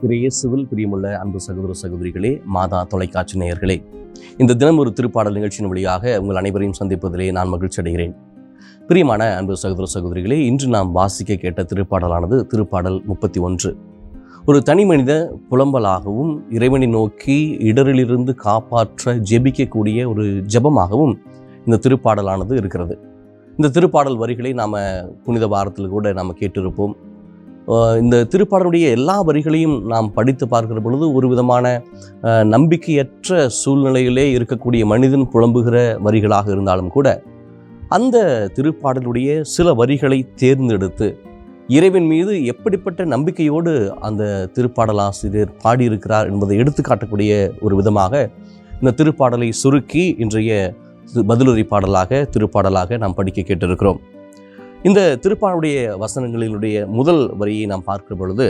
திரு இயேசுவில் பிரியமுள்ள அன்பு சகோதர சகோதரிகளே மாதா தொலைக்காட்சி நேயர்களே இந்த தினம் ஒரு திருப்பாடல் நிகழ்ச்சியின் வழியாக உங்கள் அனைவரையும் சந்திப்பதிலே நான் மகிழ்ச்சி அடைகிறேன். பிரியமான அன்பு சகோதர சகோதரிகளே இன்று நாம் வாசிக்க கேட்ட திருப்பாடலானது திருப்பாடல் முப்பத்தி ஒன்று. ஒரு தனி மனித புலம்பலாகவும் இறைவனை நோக்கி இடரிலிருந்து காப்பாற்ற ஜெபிக்கக்கூடிய ஒரு ஜெபமாகவும் இந்த திருப்பாடலானது இருக்கிறது. இந்த திருப்பாடல் வரிகளை நாம் புனித வாரத்தில் கூட நாம் கேட்டிருப்போம். இந்த திருப்பாடலுடைய எல்லா வரிகளையும் நாம் படித்து பார்க்கிற பொழுது ஒரு விதமான நம்பிக்கையற்ற சூழ்நிலையிலே இருக்கக்கூடிய மனிதன் புலம்புகிற வரிகளாக இருந்தாலும் கூட அந்த திருப்பாடலுடைய சில வரிகளை தேர்ந்தெடுத்து இறைவன் மீது எப்படிப்பட்ட நம்பிக்கையோடு அந்த திருப்பாடலாசிரியர் பாடியிருக்கிறார் என்பதை எடுத்துக்காட்டக்கூடிய ஒரு விதமாக இந்த திருப்பாடலை சுருக்கி இன்றைய பதிலுரை பாடலாக திருப்பாடலாக நாம் படிக்க கேட்டிருக்கிறோம். இந்த திருப்பாடலுடைய வசனங்களினுடைய முதல் வரியை நாம் பார்க்கிற பொழுது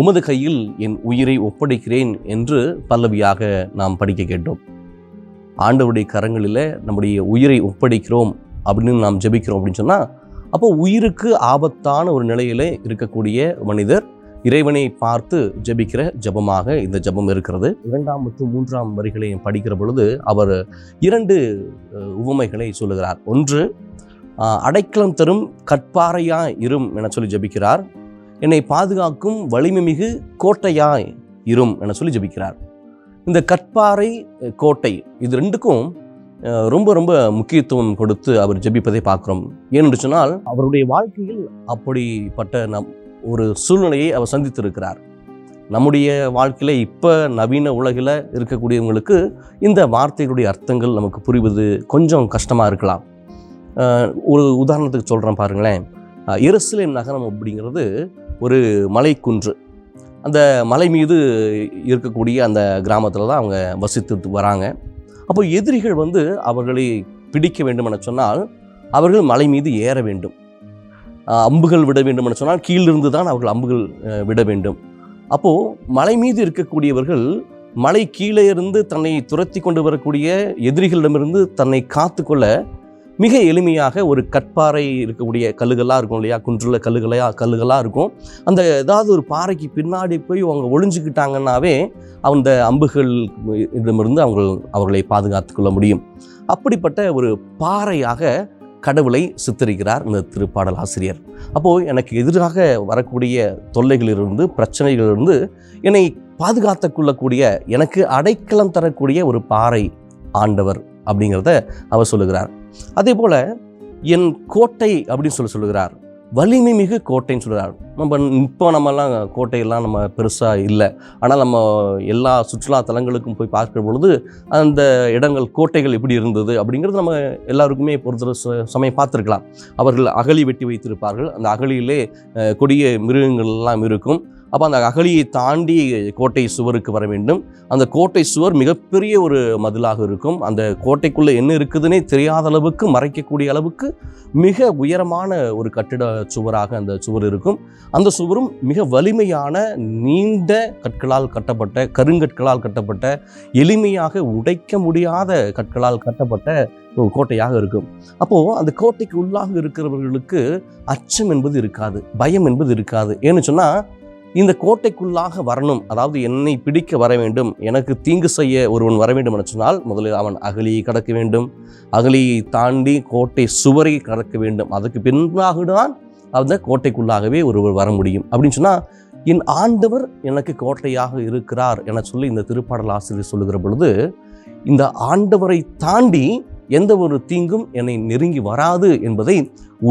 உமது கையில் என் உயிரை ஒப்படைக்கிறேன் என்று பல்லவியாக நாம் படிக்க கேட்டோம். ஆண்டவருடைய கரங்களில் நம்முடைய உயிரை ஒப்படைக்கிறோம் அப்படின்னு நாம் ஜெபிக்கிறோம் அப்படின்னு சொன்னால் அப்போ உயிருக்கு ஆபத்தான ஒரு நிலையில் இருக்கக்கூடிய மனிதர் இறைவனை பார்த்து ஜெபிக்கிற ஜெபமாக இந்த ஜெபம் இருக்கிறது. இரண்டாம் மற்றும் மூன்றாம் வரிகளையும் படிக்கிற பொழுது அவர் இரண்டு உவமைகளை சொல்லுகிறார். ஒன்று அடைக்கலம் தரும் கற்பாறையாய் இரும் என சொல்லி ஜெபிக்கிறார். என்னை பாதுகாக்கும் வலிமை மிகு கோட்டையாய் இரும் என சொல்லி ஜெபிக்கிறார். இந்த கற்பாறை கோட்டை இது ரெண்டுக்கும் ரொம்ப ரொம்ப முக்கியத்துவம் கொடுத்து அவர் ஜெபிப்பதை பார்க்குறோம். ஏனென்று சொன்னால் அவருடைய வாழ்க்கையில் அப்படிப்பட்ட நம் ஒரு சூழ்நிலையை அவர் சந்தித்திருக்கிறார். நம்முடைய வாழ்க்கையில் இப்போ நவீன உலகில் இருக்கக்கூடியவங்களுக்கு இந்த வார்த்தைகளுடைய அர்த்தங்கள் நமக்கு புரிவது கொஞ்சம் கஷ்டமாக இருக்கலாம். ஒரு உதாரணத்துக்கு சொல்கிறேன் பாருங்களேன். எருசலேம் நகரம் அப்படிங்கிறது ஒரு மலைக்குன்று. அந்த மலை மீது இருக்கக்கூடிய அந்த கிராமத்தில் தான் அவங்க வசித்து வராங்க. அப்போ எதிரிகள் வந்து அவர்களை பிடிக்க வேண்டும் என சொன்னால் அவர்கள் மலை மீது ஏற வேண்டும். அம்புகள் விட வேண்டும் என சொன்னால் கீழிருந்து தான் அவர்கள் அம்புகள் விட வேண்டும். அப்போது மலை மீது இருக்கக்கூடியவர்கள் மலை கீழே இருந்து தன்னை துரத்தி கொண்டு வரக்கூடிய எதிரிகளிடமிருந்து தன்னை காத்துக்கொள்ள மிக எளிமையாக ஒரு கற்பாறை இருக்கக்கூடிய கல்லுகளாக இருக்கும் இல்லையா? குன்றுல கல்லுகளையா கல்லுகளாக இருக்கும். அந்த ஏதாவது ஒரு பாறைக்கு பின்னாடி போய் அவங்க ஒளிஞ்சுக்கிட்டாங்கன்னாவே அந்த அம்புகள் இடமிருந்து அவங்க அவர்களை பாதுகாத்து கொள்ள முடியும். அப்படிப்பட்ட ஒரு பாறையாக கடவுளை சித்தரிக்கிறார் இந்த திருப்பாடல் ஆசிரியர். அப்போது எனக்கு எதிராக வரக்கூடிய தொல்லைகளிலிருந்து பிரச்சனைகளிலிருந்து என்னை பாதுகாத்து கொள்ளக்கூடிய எனக்கு அடைக்கலம் தரக்கூடிய ஒரு பாறை ஆண்டவர் அப்படிங்கிறத அவர் சொல்லுகிறார். அதே போல் என் கோட்டை அப்படின்னு சொல்லி சொல்லுகிறார். வலிமை மிகு கோட்டைன்னு சொல்கிறார் நம்ம இப்போ நம்மலாம் கோட்டையெல்லாம் நம்ம பெருசாக இல்லை. ஆனால் நம்ம எல்லா சுற்றுலா தலங்களுக்கும் போய் பார்க்கிற பொழுது அந்த இடங்கள் கோட்டைகள் எப்படி இருந்தது அப்படிங்கிறது நம்ம எல்லாருக்குமே பொறுத்த ச- சமயம் பார்த்துருக்கலாம். அவர்கள் அகழி வெட்டி வைத்திருப்பார்கள். அந்த அகழியிலே கொடிய மிருகங்கள்லாம் இருக்கும். அப்போ அந்த அகழியை தாண்டி கோட்டை சுவருக்கு வர வேண்டும். அந்த கோட்டை சுவர் மிகப்பெரிய ஒரு மதிலாக இருக்கும். அந்த கோட்டைக்குள்ளே என்ன இருக்குதுன்னே தெரியாத அளவுக்கு மறைக்கக்கூடிய அளவுக்கு மிக உயரமான ஒரு கட்டிட சுவராக அந்த சுவர் இருக்கும். அந்த சுவரும் மிக வலிமையான நீண்ட கற்களால் கட்டப்பட்ட கருங்கற்களால் கட்டப்பட்ட எளிமையாக உடைக்க முடியாத கற்களால் கட்டப்பட்ட ஒரு கோட்டையாக இருக்கும். அப்போது அந்த கோட்டைக்கு உள்ளாக இருக்கிறவர்களுக்கு அச்சம் என்பது இருக்காது பயம் என்பது இருக்காது. ஏன்னு சொன்னால் இந்த கோட்டைக்குள்ளாக வரணும். அதாவது என்னை பிடிக்க வர வேண்டும். எனக்கு தீங்கு செய்ய ஒருவன் வர வேண்டும் என சொன்னால் முதலில் அவன் அகலியை கடக்க வேண்டும். அகலியை தாண்டி கோட்டை சுவரை கடக்க வேண்டும். அதுக்கு பின்பாக தான் அந்த கோட்டைக்குள்ளாகவே ஒருவர் வர முடியும். அப்படின்னு சொன்னால் என் ஆண்டவர் எனக்கு கோட்டையாக இருக்கிறார் என சொல்லி இந்த திருப்பாடல் ஆசிரியர் சொல்லுகிற பொழுது இந்த ஆண்டவரை தாண்டி எந்த ஒரு தீங்கும் என்னை நெருங்கி வராது என்பதை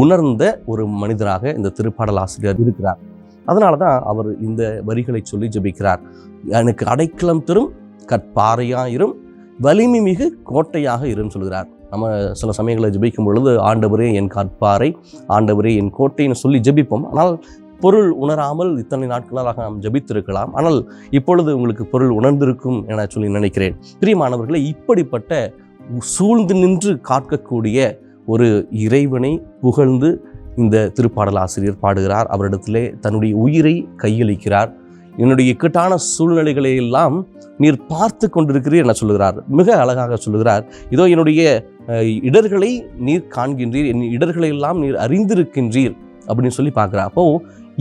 உணர்ந்த ஒரு மனிதராக இந்த திருப்பாடல் ஆசிரியர் இருக்கிறார். அதனால தான் அவர் இந்த வரிகளை சொல்லி ஜெபிக்கிறார். எனக்கு அடைக்கலம் தரும் கற்பாறையாயிரும் வலிமை மிகு கோட்டையாக இரும் சொல்கிறார். நம்ம சில சமயங்களில் ஜபிக்கும் பொழுது ஆண்டவரே என் கற்பாறை ஆண்டவரே என் கோட்டைன்னு சொல்லி ஜெபிப்போம். ஆனால் பொருள் உணராமல் இத்தனை நாட்களாக நாம் ஜபித்திருக்கலாம். ஆனால் இப்பொழுது உங்களுக்கு பொருள் உணர்ந்திருக்கும் என சொல்லி நினைக்கிறேன். பிரியமானவர்களை இப்படிப்பட்ட சூழ்ந்து நின்று காக்கக்கூடிய ஒரு இறைவனை புகழ்ந்து இந்த திருப்பாடல் ஆசிரியர் பாடுகிறார். அவரிடத்திலே தன்னுடைய உயிரை கையளிக்கிறார். என்னுடைய இக்கட்டான சூழ்நிலைகளை எல்லாம் நீர் பார்த்து கொண்டிருக்கிறீர் என சொல்லுகிறார். மிக அழகாக சொல்லுகிறார். இதோ என்னுடைய இடர்களை நீர் காண்கின்றீர். என் இடர்களை எல்லாம் நீர் அறிந்திருக்கின்றீர். அப்படின்னு சொல்லி பார்க்குறா. அப்போ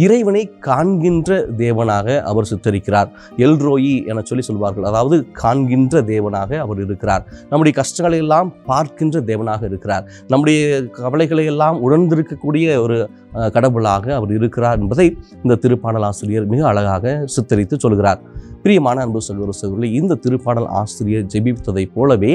இறைவனை காண்கின்ற தேவனாக அவர் சித்தரிக்கிறார். எல்ரோயி என சொல்லி சொல்வார்கள். அதாவது காண்கின்ற தேவனாக அவர் இருக்கிறார். நம்முடைய கஷ்டங்களை எல்லாம் பார்க்கின்ற தேவனாக இருக்கிறார். நம்முடைய கவலைகளை எல்லாம் உணர்ந்திருக்கக்கூடிய ஒரு கடவுளாக அவர் இருக்கிறார் என்பதை இந்த திருப்பாடல் ஆசிரியர் மிக அழகாக சித்தரித்து சொல்கிறார். பிரியமான அன்பு சகோதர சகோதரி இந்த திருப்பாடல் ஆசிரியர் ஜெபித்ததைப் போலவே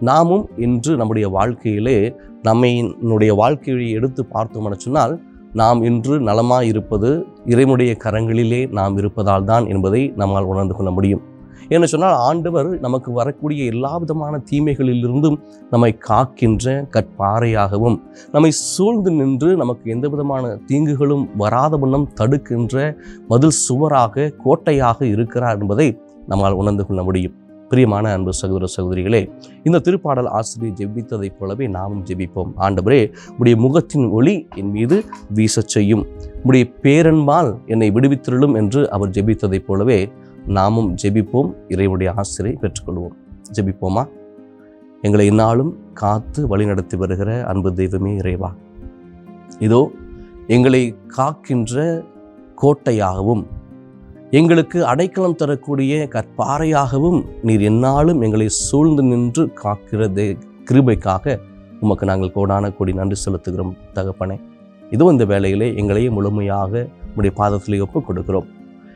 நாமும் இன்று நம்முடைய வாழ்க்கையிலே நம்மை நம்முடைய வாழ்க்கையை எடுத்து பார்த்தோம்னு சொன்னால் நாம் இன்று நலமாய் இருப்பது இறைவனுடைய கரங்களிலே நாம் இருப்பதால் தான் என்பதை நம்மால் உணர்ந்து கொள்ள முடியும். என்ன சொன்னால் ஆண்டவர் நமக்கு வரக்கூடிய எல்லா விதமான தீமைகளிலிருந்தும் நம்மை காக்கின்ற கற்பாறையாகவும் நம்மை சூழ்ந்து நின்று நமக்கு எந்த விதமான தீங்குகளும் வராத வண்ணம் தடுக்கின்ற மதில் சுவராக கோட்டையாக இருக்கிறார் என்பதை நம்மால் உணர்ந்து கொள்ள முடியும். பிரியமான அன்பு சகோதர சகோதரிகளே இந்த திருப்பாடல் ஆசிரியர் ஜெபித்ததைப் போலவே நாமும் ஜெபிப்போம். ஆண்டவரே உடைய முகத்தின் ஒளி என் மீது வீசச் செய்யும். உடைய பேரன்பால் என்னை விடுவித்திருளும் என்று அவர் ஜெபித்ததைப் போலவே நாமும் ஜெபிப்போம். இறைவனுடைய ஆசிரியை பெற்றுக்கொள்வோம். ஜெபிப்போமா? எங்களை இந்நாளும் காத்து வழிநடத்தி வருகிற அன்பு தெய்வமே இறைவா. இதோ எங்களை காக்கின்ற கோட்டையாகவும் எங்களுக்கு அடைக்கலம் தரக்கூடிய கற்பாறையாகவும் நீர் என்னாலும் எங்களை சூழ்ந்து நின்று காக்கிறதே கிருபைக்காக உமக்கு நாங்கள் கோடான கோடி நன்றி செலுத்துகிறோம் தகப்பனே. இதோ இந்த வேலையிலே எங்களையே முழுமையாக உடைய பாதத்திலே ஒப்புக் கொடுக்கிறோம்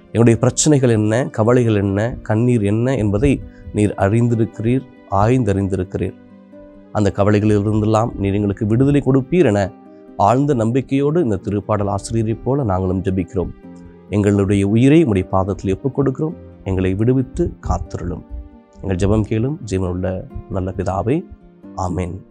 எங்களுடைய பிரச்சனைகள் என்ன கவலைகள் என்ன கண்ணீர் என்ன என்பதை நீர் அறிந்திருக்கிறீர் ஆய்ந்தறிந்திருக்கிறீர். அந்த கவலைகளிலிருந்தெல்லாம் நீர் எங்களுக்கு விடுதலை கொடுப்பீர் என ஆழ்ந்த நம்பிக்கையோடு இந்த திருப்பாடல் ஆசிரியரைப் போல நாங்களும் ஜெபிக்கிறோம். எங்களுடைய உயிரை உடைய பாதத்தில் ஒப்புக் கொடுக்கிறோம் எங்களை விடுவித்து காத்திருளும். எங்கள் ஜெபம் கேளும். ஜீவனுள்ள நல்ல பிதாவை. ஆமேன்.